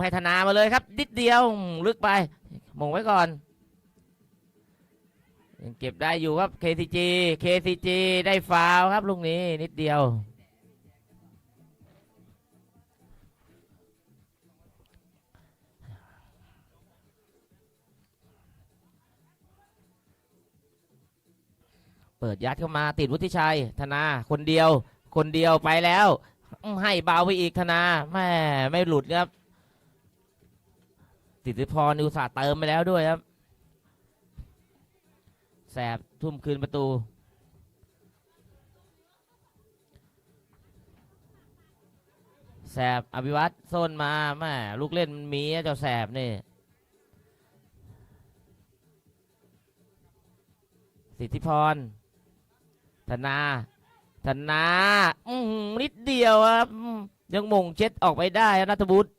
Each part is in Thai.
ให้ธนามาเลยครับ นิดเดียวลึกไปมงไว้ก่อนยังเก็บได้อยู่ครับ KCG KCG ได้ฟาวครับลูกนี้นิดเดียวเปิดยัดเข้ามาติดวุฒิชัย ธนาคนเดียว คนเดียวไปแล้ว ให้เบาไปอีกธนาแม่ไม่หลุดครับ ติดพรนิวสาห์เติมไปแล้วด้วยครับ แสบทุ่มคืนประตู แสบอภิวัตโซนมาแม่ลูกเล่นมันมีเจ้าแสบนี่สิทธิพร ธนา ธนา อือหือนิดเดียวครับ ยังมงเช็ดออกไปได้นัทบุตร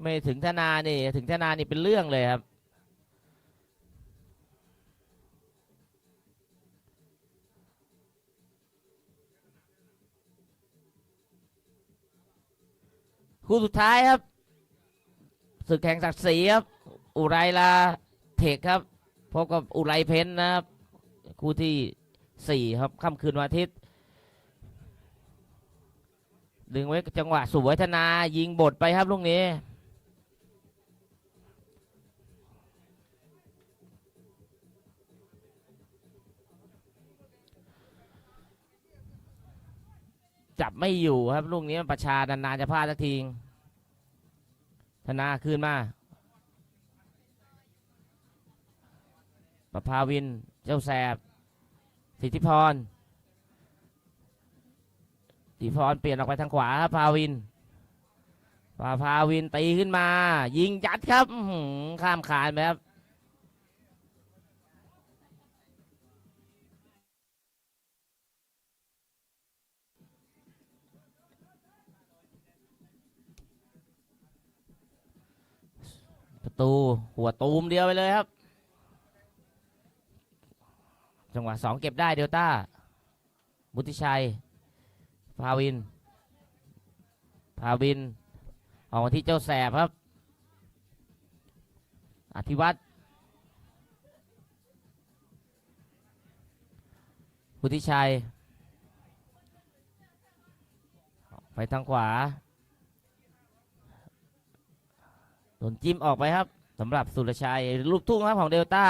ไม่ถึงธนานี่ ถึงธนานี่เป็นเรื่องเลยครับ คู่สุดท้ายครับศึกแข่งศักดิ์ศรีครับ อุไรลาเทคครับพบกับอุไรเพนนะครับ คู่ที่สี่ครับค่ำคืนวันอาทิตย์ดึงไว้จังหวะสวยธนายิงบทไปครับลูกนี้ จับไม่อยู่ครับลูกนี้ประชานานๆจะพลาดสักทีธนาคืนมาประภาวิน เจ้าแสบ สิทธิพร สิทธิพรเปลี่ยนออกไปทางขวาครับพาวินพาพาวินตีขึ้นมา ยิงยัดครับข้ามขานไปครับ ตู หัวตูมเดียวไปเลยครับ จังหวะสองเก็บได้เดลต้า บุติชัย พาวิน พาวิน ออกมาที่เจ้าแสบครับ อธิวัตรบุติชัย ไปทางขวา โด นจิ้มออกไปครับสำหรับสุรชัยลูกทุ่งครับของเดลต้า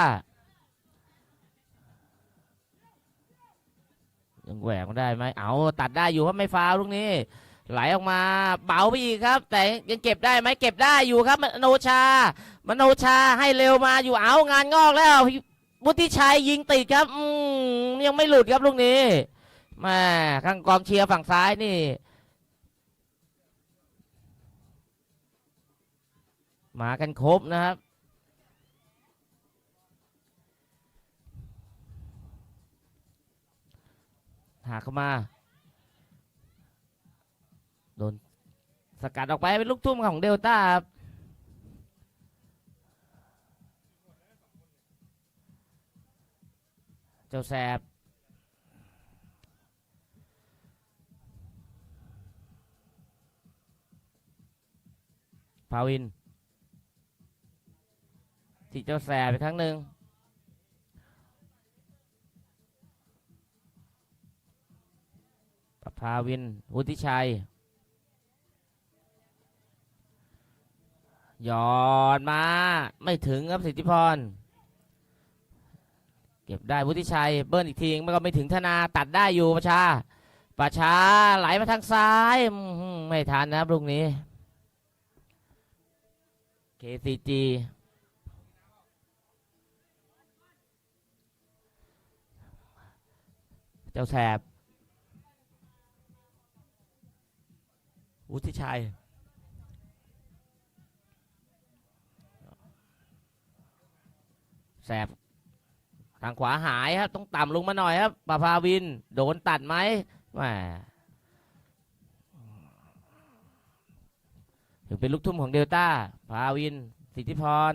ยังแหวกได้ไหมเอาตัดได้อยู่ครับไม่ฟาวลูกนี้ ไหลออกมาเบาไปอีกครับ แต่ยังเก็บได้ไหมเก็บได้อยู่ครับมโนชามโนชาให้เร็วมาอยู่เอางานงอกแล้วบุติชัยยิงติดครับอืยังไม่หลุดครับลูกนี้แม่ข้างกองเชียร์ฝั่งซ้ายนี่ มากันครบนะครับ หาเข้ามา โดนสกัดออกไปเป็นลูกทุ่มของเดลต้าครับเจ้าแสบพาวิน ที่เจ้าแสบอีกครั้งหนึ่งประภาวิน วุฒิชัยหยอดมา ไม่ถึงครับสิทธิพร เก็บได้วุฒิชัย เบิ้ลอีกทีมันก็ไม่ถึงธนาตัดได้อยู่ประชา ประชาไหลมาทางซ้าย ไม่ทันนะครับลูกนี้ KCG เจ้าแสบ วุฒิชัย แสบ ทางขวาหายครับ ต้องต่ำลงมาหน่อยครับปาภาวิน โดนตัดไหมแหมถึงเป็นลูกทุ่มของเดลต้าภาวิน สิทธิพร